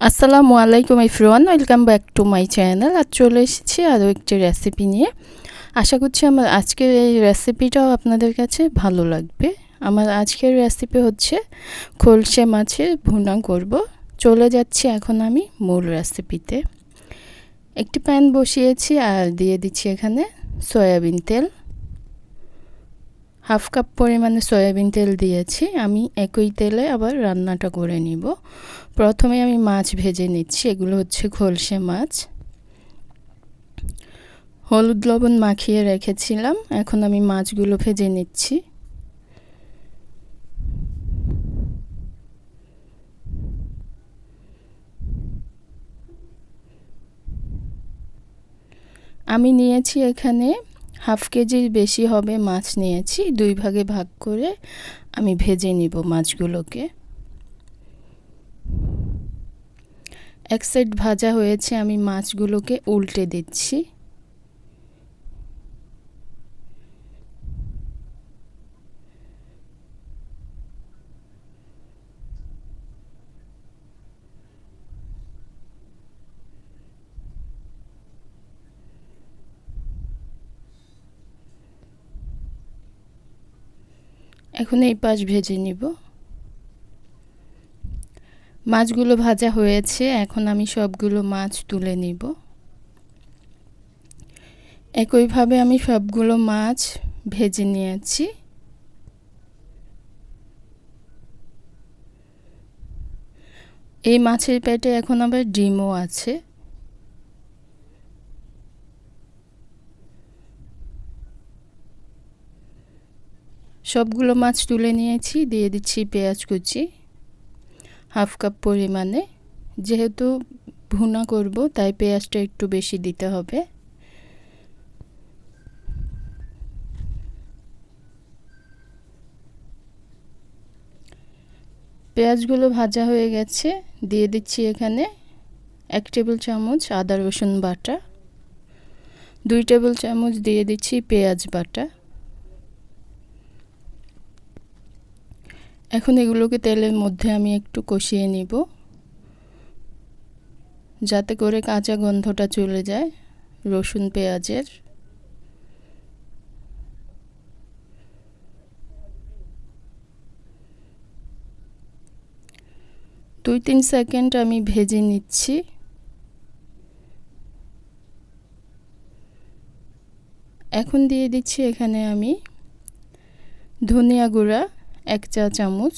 আসসালামু আলাইকুম everyone welcome back to my channel আর চলে এসেছি আরও একটি রেসিপি নিয়ে। আশা করছি আমার আজকের এই রেসিপিটাও আপনাদের কাছে ভালো লাগবে। আমার আজকের রেসিপি হচ্ছে খোলসে মাছের ভুনা করব। চলে যাচ্ছি এখন আমি মূল রেসিপিতে একটি প্যান বসিয়েছি আর দিয়ে দিচ্ছি এখানে সয়াবিন তেল। হাফ কাপ পরিমাণে সয়াবিন তেল দিয়েছি, আমি একই তেলে আবার রান্নাটা করে নিব। প্রথমে আমি মাছ ভেজে নিচ্ছি, এগুলো হচ্ছে খোলসে মাছ। হলুদ লবণ মাখিয়ে রেখেছিলাম, এখন আমি মাছগুলো ভেজে নিচ্ছি। আমি নিয়েছি এখানে হাফ কেজির বেশি হবে মাছ নিয়েছি, দুই ভাগে ভাগ করে আমি ভেজে নিব মাছগুলোকে। এক সাইড ভাজা হয়েছে, আমি মাছগুলোকে উল্টে দিচ্ছি। এখন এই পাশ ভেজে নিব। মাছগুলো ভাজা হয়েছে, এখন আমি সবগুলো মাছ তুলে নিব। একইভাবে আমি সবগুলো মাছ ভেজে নিয়েছি। এই মাছের পেটে এখন আবার ডিমও আছে। সবগুলো মাছ তুলে নিয়েছি, দিয়ে দিচ্ছি পেঁয়াজ কুচি, হাফ কাপ পরিমাণে। যেহেতু ভুনা করব, তাই পেঁয়াজটা একটু বেশি দিতে হবে। পেঁয়াজগুলো ভাজা হয়ে গেছে, দিয়ে দিচ্ছি এখানে এক টেবিল চামচ আদা রসুন বাটা, দুই টেবিল চামচ দিয়ে দিচ্ছি পেঁয়াজ বাটা। এখন এগুলোকে তেলের মধ্যে আমি একটু কষিয়ে নিব, যাতে করে কাঁচা গন্ধটা চলে যায় রসুন পেঁয়াজের। দুই তিন সেকেন্ড আমি ভেজে নিচ্ছি। এখন দিয়ে দিচ্ছি এখানে আমি ধনিয়া গুঁড়া এক চা চামচ।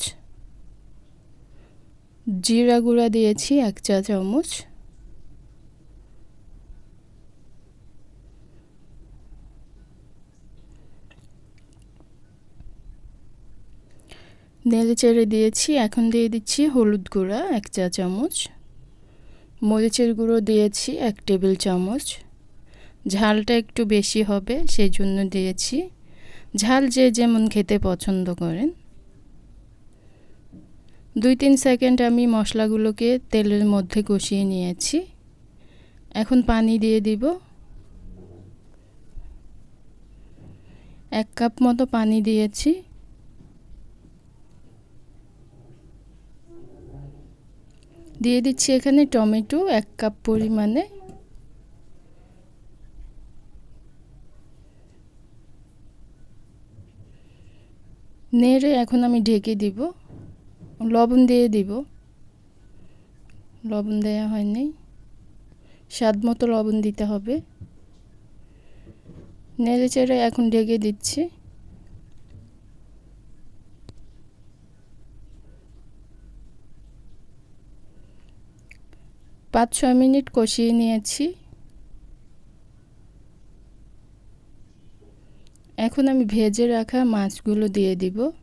জিরা গুঁড়া দিয়েছি এক চা চামচ। নেড়ে চেড়ে দিয়েছি, এখন দিয়ে দিচ্ছি হলুদ গুঁড়া এক চা চামচ। মরিচের গুঁড়ো দিয়েছি এক টেবিল চামচ। ঝালটা একটু বেশি হবে সেই জন্য দিয়েছি। ঝাল যে যেমন খেতে পছন্দ করেন। দুই তিন সেকেন্ড আমি মশলাগুলোকে তেলের মধ্যে কষিয়ে নিয়েছি। এখন পানি দিয়ে দিব। এক কাপ মতো পানি দিয়েছি। দিয়ে দিচ্ছি এখানে টমেটো এক কাপ পরিমাণে। নেড়ে এখন আমি ঢেকে দিব। লবণ দিয়ে দিব। লবণ দেওয়া হয়নি। স্বাদ মতো লবণ দিতে হবে। নেড়ে চেড়ে এখন ঢেকে দিচ্ছি। পাঁচ ছয় মিনিট কষিয়ে নিয়েছি। এখন আমি ভেজে রাখা মাছগুলো দিয়ে দিব।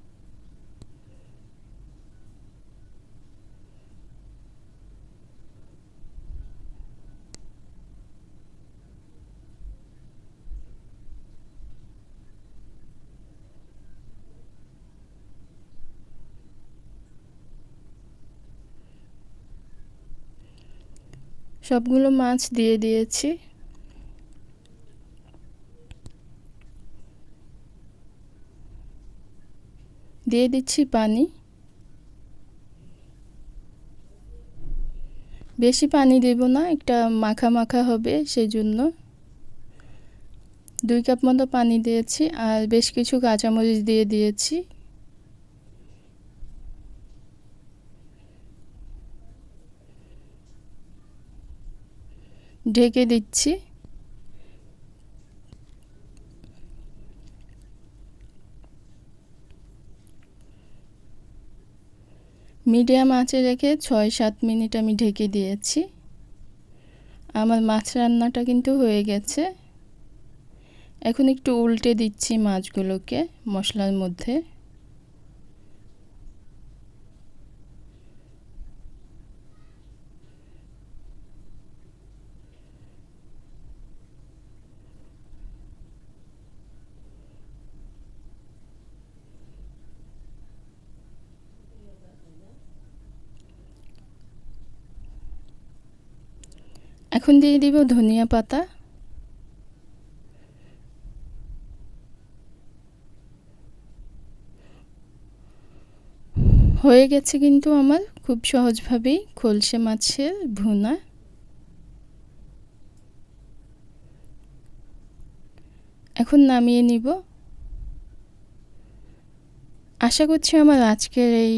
সবগুলো মাছ দিয়ে দিয়েছি। দিয়ে দিচ্ছি পানি। বেশি পানি দেব না, একটা মাখা মাখা হবে সেই জন্য দুই কাপ মতো পানি দিয়েছি, আর বেশ কিছু কাঁচামরিচ দিয়ে দিয়েছি। ঢেকে দিচ্ছি। মিডিয়াম আঁচে রেখে ছয় সাত মিনিট আমি ঢেকে দিয়েছি। আমার মাছ রান্নাটা কিন্তু হয়ে গেছে। এখন একটু উল্টে দিচ্ছি মাছগুলোকে মশলার মধ্যে। এখন দিয়ে দিব ধনিয়া পাতা। হয়ে গেছে কিন্তু আমার খুব সহজভাবেই খলসে মাছের ভুনা। এখন নামিয়ে নিব। আশা করছি আমার আজকের এই